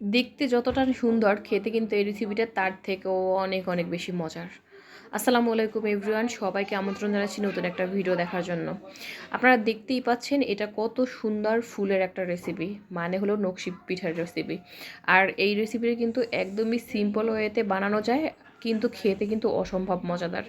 দেখতে যতটা সুন্দর, খেতে কিন্তু এই রেসিপিটা তার থেকেও অনেক অনেক বেশি মজার। আসসালামু আলাইকুম এভরিওয়ান সবাইকে আমন্ত্রণ জানাচ্ছি নতুন একটা ভিডিও দেখার জন্য। আপনারা দেখতেই পাচ্ছেন এটা কত সুন্দর ফুলের একটা রেসিপি মানে হলো নকশি পিঠার রেসিপি আর এই রেসিপিটা কিন্তু একদমই সিম্পল ওয়েতে বানানো যায়, কিন্তু খেতে কিন্তু অসম্ভব মজাদার।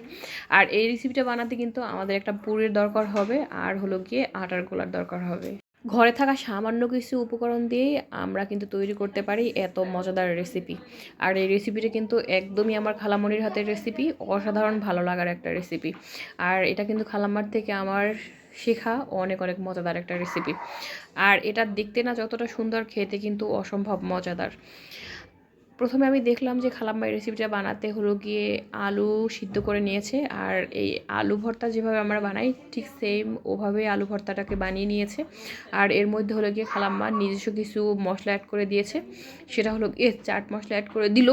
আর এই রেসিপিটা বানাতে কিন্তু আমাদের একটা পুরের দরকার হবে, আর হলো গিয়ে আটার গোলার দরকার হবে। ঘরে থাকা সামান্য কিছু উপকরণ দিয়েই আমরা কিন্তু তৈরি করতে পারি এত মজাদার রেসিপি আর এই রেসিপিটা কিন্তু একদমই আমার খালামণির হাতের রেসিপি অসাধারণ ভালো লাগার একটা রেসিপি আর এটা কিন্তু খালাম্মার থেকে আমার শেখা অনেক অনেক মজাদার একটা রেসিপি আর এটা দেখতে না যতটা সুন্দর, খেতে কিন্তু অসম্ভব মজাদার। প্রথমে আমি দেখলাম যে খালাম্মাই রেসিপিটা বানাতে হলো গিয়ে আলু সিদ্ধ করে নিয়েছে, আর এই আলু ভর্তা যেভাবে আমরা বানাই, ঠিক সেম ওভাবে আলু ভর্তাটাকে বানিয়ে নিয়েছে। আর এর মধ্যে হলো গিয়ে খালাম্মা নিজস্ব কিছু মশলা অ্যাড করে দিয়েছে। সেটা হলো গিয়ে চাট মশলা অ্যাড করে দিল।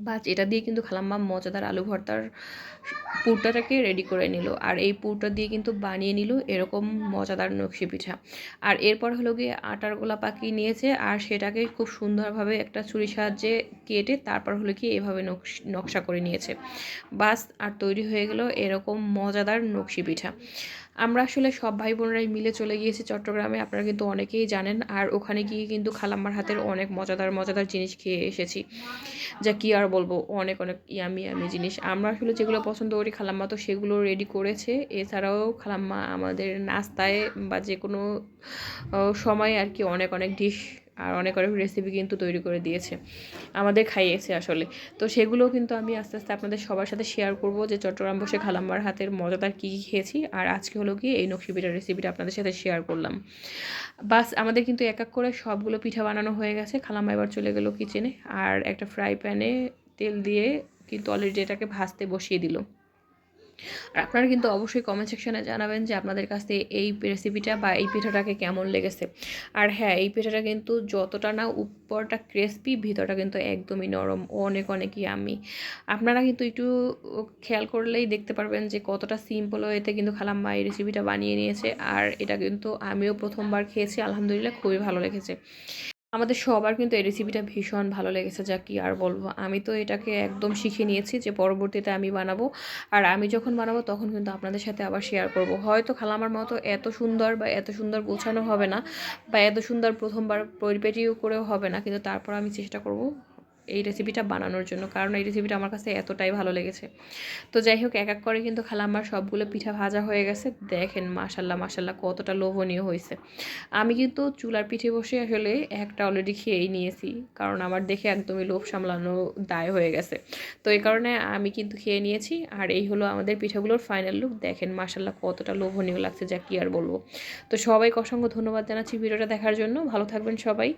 বাস এটা দিয়ে কিন্তু খালাম্মা মজাদার আলু ভর্তার পুরটাটাকে রেডি করে নিল। আর এই পুরটা দিয়ে কিন্তু বানিয়ে নিল এরকম মজাদার নকশি পিঠা। আর এরপর হলো গিয়ে আটার গোলা পাকিয়ে নিয়েছে আর সেটাকে খুব সুন্দরভাবে একটা ছুরি সাহায্যে কেটে তারপর হলো কি এভাবে নকশা করে নিয়েছে। বাস, আর তৈরি হয়ে গেল এরকম মজাদার নকশি পিঠা। আমরা আসলে সব ভাই বোনরাই মিলে চলে গিয়েছি চট্টগ্রামে, আপনারা কিন্তু অনেকেই জানেন। আর ওখানে গিয়ে কিন্তু খালাম্মার হাতের অনেক মজাদার মজাদার জিনিস খেয়ে এসেছি। যা কি আর বলব অনেক অনেক ইয়ামি ইয়ামি জিনিস। আমরা আসলে যেগুলো পছন্দ করি খালাম্মা তো সেগুলো রেডি করেছে। এছাড়াও খালাম্মা আমাদের নাস্তায় বা যে কোনো সময় আর কি অনেক অনেক ডিশ আর অনেক অনেক রেসিপি কিন্তু তৈরি করে দিয়েছে। আমাদের খাইয়েছে আসলে। তো সেগুলোও কিন্তু আমি আস্তে আস্তে আপনাদের সবার সাথে শেয়ার করব যে চট্টগ্রাম বসে খালাম্বার হাতের মজাদার কী কী খেয়েছি। আর আজকে হলো কি এই নকশি পিঠার রেসিপিটা আপনাদের সাথে শেয়ার করলাম। বাস, আমাদের কিন্তু এক এক করে সবগুলো পিঠা বানানো হয়ে গেছে। খালাম্মা এবার চলে গেলো কিচেনে আর একটা ফ্রাই প্যানে তেল দিয়ে কিন্তু অলরেডি এটাকে ভাজতে বসিয়ে দিল। আর আপনারা কিন্তু অবশ্যই কমেন্ট সেকশনে জানাবেন যে আপনাদের কাছে এই রেসিপিটা বা এই পিঠাটাকে কেমন লেগেছে। আর হ্যাঁ এই পিঠাটা কিন্তু যতটা না উপরটা ক্রেসপি ভিতরটা কিন্তু একদমই নরম, অনেক অনেকই আমি আপনারা কিন্তু একটু খেয়াল করলেই দেখতে পারবেন যে কতটা সিম্পল এতে কিন্তু খালাম্মা এই রেসিপিটা বানিয়ে নিয়েছে। আর এটা কিন্তু আমিও প্রথমবার খেয়েছি, আলহামদুলিল্লাহ খুবই ভালো লেগেছে। আমাদের সবার কিন্তু এই রেসিপিটা ভীষণ ভালো লেগেছে, যা কি আর বলব। আমি তো এটাকে একদম শিখে নিয়েছি যে পরবর্তীতে আমি বানাবো। আর আমি যখন বানাবো, তখন কিন্তু আপনাদের সাথে আবার শেয়ার করব। হয়তো খালামার মতো এত সুন্দর বা এত সুন্দর গোছানো হবে না, বা এত সুন্দর প্রথমবার পরিপেটিও করেও হবে না, কিন্তু তারপর আমি চেষ্টা করব এই রেসিপিটা বানানোর জন্য। কারণ এই রেসিপিটা আমার কাছে এতটাই ভালো লেগেছে। তো যাই হোক, এক এক করে কিন্তু খালাম্মার সবগুলো পিঠা ভাজা হয়ে গেছে। দেখেন মাসাল্লাহ মাসাল্লাহ কতটা লোভনীয় হয়েছে। আমি কিন্তু চুলার পিঠে বসে আসলে একটা অলরেডি খেয়েই নিয়েছি। কারণ আমার দেখে একদমই লোভ সামলানো দায় হয়ে গেছে। তো এই কারণে আমি কিন্তু খেয়ে নিয়েছি। আর এই হলো আমাদের পিঠাগুলোর ফাইনাল লুক দেখেন মাসাল্লাহ কতটা লোভনীয় লাগছে, যা কি আর বলব। তো সবাইকে অসংখ্য ধন্যবাদ জানাচ্ছি ভিডিওটা দেখার জন্য। ভালো থাকবেন সবাই।